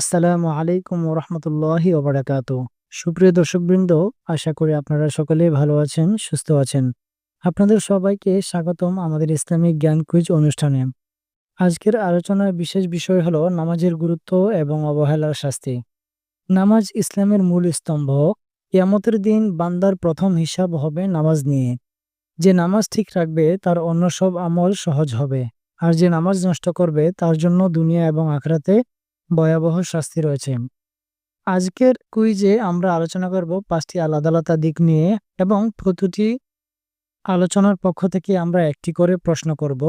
আসসালামু আলাইকুম ওরহমতুল্লাহি ওবরাকাত। সুপ্রিয় দর্শকবৃন্দ, আশা করি আপনারা সকলে ভালো আছেন, সুস্থ আছেন। আপনাদের সবাইকে স্বাগতম আমাদের ইসলামিক জ্ঞান কুইজ অনুষ্ঠানে। আজকের আলোচনার বিশেষ বিষয় হলো নামাজের গুরুত্ব এবং অবহেলার শাস্তি। নামাজ ইসলামের মূল স্তম্ভ ইয়ামতের দিন বান্দার প্রথম হিসাব হবে নামাজ নিয়ে। যে নামাজ ঠিক রাখবে, তার অন্য সব আমল সহজ হবে। আর যে নামাজ নষ্ট করবে, তার জন্য দুনিয়া এবং আখরাতে ভয়াবহ শাস্তি রয়েছে। আজকের কুইজে আমরা আলোচনা করব পাঁচটি আলাদা আলাদা দিক নিয়ে এবং প্রতিটি আলোচনার পক্ষ থেকে আমরা একটি করে প্রশ্ন করব।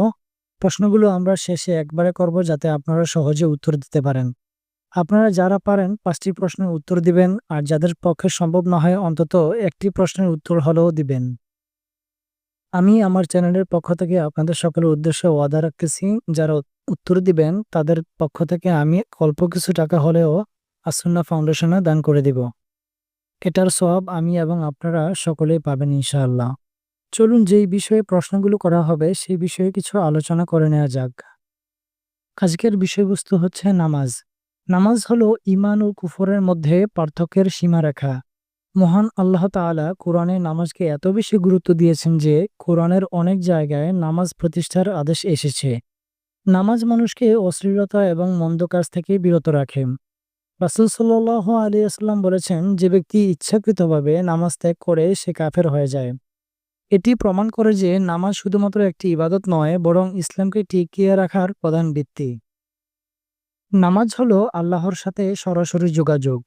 প্রশ্নগুলো আমরা শেষে একবারে করব যাতে আপনারা সহজে উত্তর দিতে পারেন। আপনারা যারা পারেন পাঁচটি প্রশ্নের উত্তর দিবেন আর যাদের পক্ষে সম্ভব না হয় অন্তত একটি প্রশ্নের উত্তর হলেও দিবেন। আমি আমার চ্যানেলের পক্ষ থেকে আপনাদের সকলের উদ্দেশ্যে ওয়াদা রাখতেছি, যারা উত্তর দিবেন, তাদের পক্ষ থেকে আমি অল্প কিছু টাকা হলেও আসুন্না ফাউন্ডেশনে দান করে দিব। এটার সব আমি এবং আপনারা সকলেই পাবেন ইনশাআল্লাহ। চলুন যেই বিষয়ে প্রশ্নগুলো করা হবে, সেই বিষয়ে কিছু আলোচনা করে নেওয়া যাক। আজকের বিষয়বস্তু হচ্ছে নামাজ। নামাজ হলো ইমান ও কুফরের মধ্যে পার্থক্যের সীমারেখা। মহান আল্লাহ তাআলা কোরআনে নামাজকে এত বেশি গুরুত্ব দিয়েছেন যে, কোরআনের অনেক জায়গায় নামাজ প্রতিষ্ঠার আদেশ এসেছে। নামাজ মানুষকে অশ্লীলতা এবং মন্দ কাজ থেকে বিরত রাখে। রাসুল সাল্লাহ আলী আসলাম বলেছেন, যে ব্যক্তি ইচ্ছাকৃতভাবে নামাজ ত্যাগ করে, সে কাফের হয়ে যায়। এটি প্রমাণ করে যে নামাজ শুধুমাত্র একটি ইবাদত নয়, বরং ইসলামকে টিকিয়ে রাখার প্রধান ভিত্তি। নামাজ হলো আল্লাহর সাথে সরাসরি যোগাযোগ।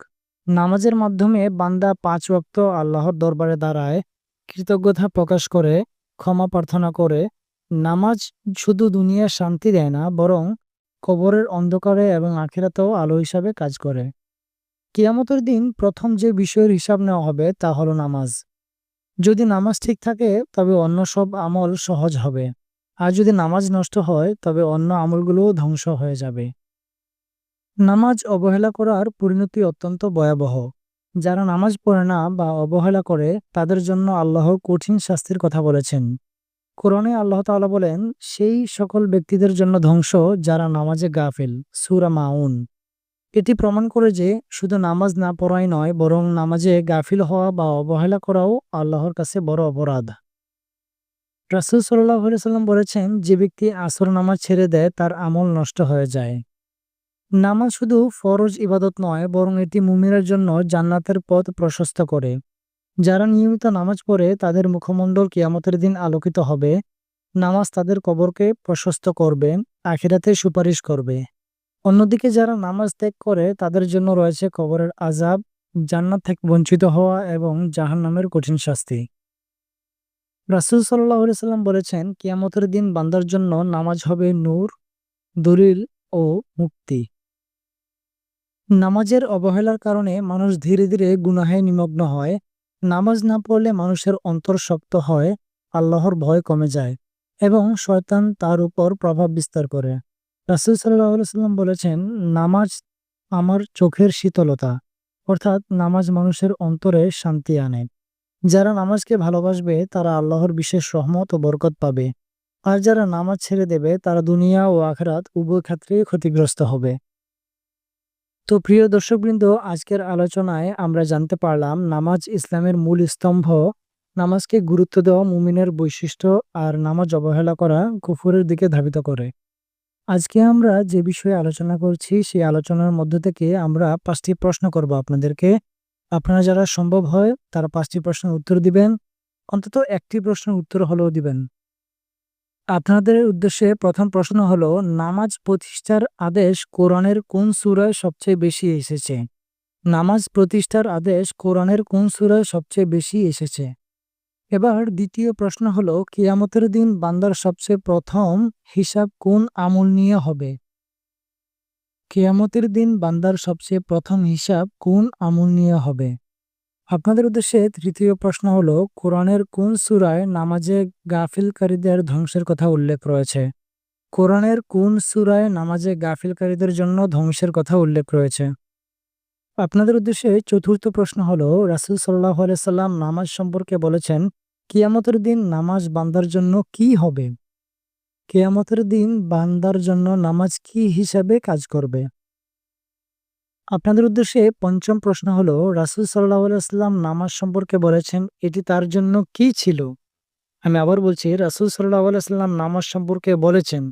নামাজের মাধ্যমে বান্দা পাঁচ ওয়াক্ত আল্লাহর দরবারে দাঁড়ায়, কৃতজ্ঞতা প্রকাশ করে, ক্ষমা প্রার্থনা করে নামাজ শুধু দুনিয়ার শান্তি দেয় না, বরং কবরের অন্ধকারে এবং আখিরাতেও আলো হিসাবে কাজ করে। কিয়ামতের দিন প্রথম যে বিষয়ের হিসাব নেওয়া হবে তা হলো নামাজ। যদি নামাজ ঠিক থাকে, তবে অন্য সব আমল সহজ হবে। আর যদি নামাজ নষ্ট হয়, তবে অন্য আমলগুলোও ধ্বংস হয়ে যাবে। নামাজ অবহেলা করার পরিণতি অত্যন্ত ভয়াবহ। যারা নামাজ পড়ে না বা অবহেলা করে, তাদের জন্য আল্লাহ কঠিন শাস্তির কথা বলেছেন। কোরআনে আল্লাহ তাআলা বলেন, সেই সকল ব্যক্তিদের জন্য ধ্বংস যারা নামাজে গাফিল। সুরা মাউন। এটি প্রমাণ করে যে শুধু নামাজ না পড়াই নয়, বরং নামাজে গাফিল হওয়া বা অবহেলা করাও আল্লাহর কাছে বড় অপরাধ। রাসুল সাল্লাহ সাল্লাম বলেছেন, যে ব্যক্তি আসর নামাজ ছেড়ে দেয়, তার আমল নষ্ট হয়ে যায়। নামাজ শুধু ফরজ ইবাদত নয়, বরং এটি মুমিনের জন্য জান্নাতের পথ প্রশস্ত করে। যারা নিয়মিত নামাজ পড়ে, তাদের মুখমণ্ডল কিয়ামতের দিন আলোকিত হবে। নামাজ তাদের কবরকে প্রশস্ত করবে, আখিরাতে সুপারিশ করবে। অন্যদিকে যারা নামাজ ত্যাগ করে, তাদের জন্য রয়েছে কবরের আজাব জান্নাত থেকে বঞ্চিত হওয়া এবং জাহান নামের কঠিন শাস্তি। রাসুল সাল্লাহ সাল্লাম বলেছেন, কিয়ামতের দিন বান্দার জন্য নামাজ হবে নূর, দলিল ও মুক্তি। নামাজের অবহেলার কারণে মানুষ ধীরে ধীরে গুনাহে নিমগ্ন হয়। নামাজ না পড়লে মানুষের অন্তর শক্ত হয়, আল্লাহর ভয় কমে যায় এবং শয়তান তার উপর প্রভাব বিস্তার করে। রাসুল সাল্লাম বলেছেন, নামাজ আমার চোখের শীতলতা, অর্থাৎ নামাজ মানুষের অন্তরে শান্তি আনে। যারা নামাজকে ভালোবাসবে, তারা আল্লাহর বিশেষ রহমত ও বরকত পাবে। আর যারা নামাজ ছেড়ে দেবে, তারা দুনিয়া ও আখরাত উভয় ক্ষেত্রেই ক্ষতিগ্রস্ত হবে। তো প্রিয় দর্শকবৃন্দ, আজকের আলোচনায় আমরা জানতে পারলাম নামাজ ইসলামের মূল স্তম্ভ, নামাজকে গুরুত্ব দেওয়া মুমিনের বৈশিষ্ট্য আর নামাজ অবহেলা করা কুফুরের দিকে ধাবিত করে। আজকে আমরা যে বিষয়ে আলোচনা করছি, সেই আলোচনার মধ্য থেকে আমরা পাঁচটি প্রশ্ন করব আপনাদেরকে। আপনারা যারা সম্ভব হয়, তারা পাঁচটি প্রশ্নের উত্তর দিবেন। অন্তত একটি প্রশ্নের উত্তর হলেও দিবেন। আপনাদের উদ্দেশ্যে প্রথম প্রশ্ন হলো, নামাজ প্রতিষ্ঠার আদেশ কোরআনের কোন সুরায় সবচেয়ে বেশি এসেছে? নামাজ প্রতিষ্ঠার আদেশ কোরআনের কোন সুরায় সবচেয়ে বেশি এসেছে? এবার দ্বিতীয় প্রশ্ন হলো, কিয়ামতের দিন বান্দার সবচেয়ে প্রথম হিসাব কোন আমল নিয়ে হবে? কেয়ামতের দিন বান্দার সবচেয়ে প্রথম হিসাব কোন আমল নিয়ে হবে? আপনাদের উদ্দেশ্যে তৃতীয় প্রশ্ন হলো, কোরআনের কোন সুরায় নামাজে গাফিলকারীদের ধ্বংসের কথা উল্লেখ রয়েছে? কোরআনের কোন সুরায় নামাজে গাফিলকারীদের জন্য ধ্বংসের কথা উল্লেখ রয়েছে? আপনাদের উদ্দেশ্যে চতুর্থ প্রশ্ন হলো, রাসুল সাল্লাহ সাল্লাম নামাজ সম্পর্কে বলেছেন, কিয়ামতের দিন নামাজ বান্দার জন্য কি হবে? কেয়ামতের দিন বান্দার জন্য নামাজ কি হিসাবে কাজ করবে? আপনাদের উদ্দেশ্যে পঞ্চম প্রশ্ন হলো, রাসূল সাল্লাল্লাহু আলাইহি ওয়াসাল্লাম নামাজ সম্পর্কে বলেছেন, এটি তার জন্য কি ছিল? আমি আবার বলছি, রাসূল সাল্লাল্লাহু আলাইহি ওয়াসাল্লাম নামাজ সম্পর্কে বলেছেন,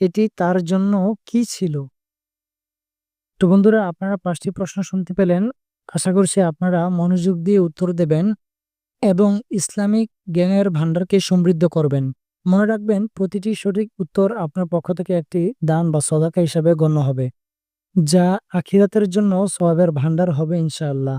এটি তার জন্য কি ছিল? তো বন্ধুরা, আপনারা পাঁচটি প্রশ্ন শুনতে পেলেন। আশা করছি আপনারা মনোযোগ দিয়ে উত্তর দেবেন এবং ইসলামিক জ্ঞানের ভান্ডারকে সমৃদ্ধ করবেন। মনে রাখবেন, প্রতিটি সঠিক উত্তর আপনার পক্ষ থেকে একটি দান বা সদাকা হিসাবে গণ্য হবে। যা আখিরাতের জন্য সবাবের ভান্ডার হবে ইনশাআল্লাহ।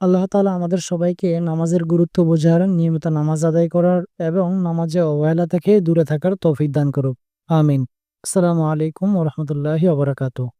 আল্লাহ তালা আমাদের সবাইকে নামাজের গুরুত্ব বোঝার, নিয়মিত নামাজ আদায় করার এবং নামাজে অবহেলা থেকে দূরে থাকার তৌফিক দান করুক। আমিন। আসসালামু আলাইকুম ওয়া রাহমাতুল্লাহি ওয়া বারাকাতুহু।